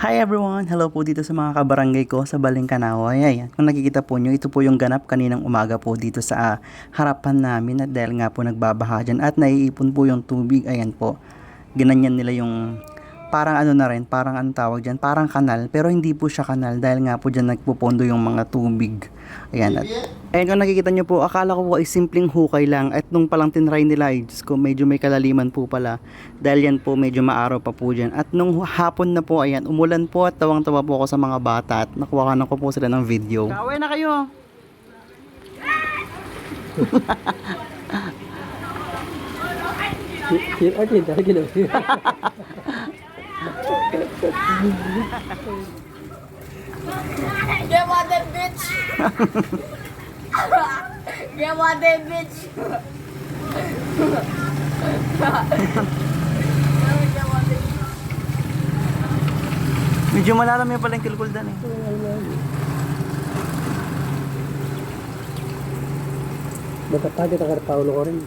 Hi everyone! Hello po dito sa mga kabarangay ko sa Balingkanawa. Ayan, kung nakikita po nyo, ito po yung ganap kaninang umaga po dito sa ah, harapan namin at dahil nga po nagbabaha dyan at naiipon po yung tubig. Ayan po, ginanyan nila yung parang ano na rin, parang ang tawag dyan, parang kanal. Pero hindi po siya kanal dahil nga po dyan nagpupondo yung mga tubig. Ayan, at Ayan kung nakikita nyo po, akala ko po ay simpleng hukay lang at nung palang tinry nila ay Diyos ko, medyo may kalaliman po pala dahil yan po medyo maaraw pa po dyan. At nung hapon na po, ayan, umulan po at tawang-tawa po ako sa mga bata at nakuha ko po sila ng video. Kaway na kayo! Here, okay, dahil ginawa. Get that bitch! Get that bitch! Medyo malalam yung pala yung kilkuldan eh. Magkatagat ang karpaulo ko rin.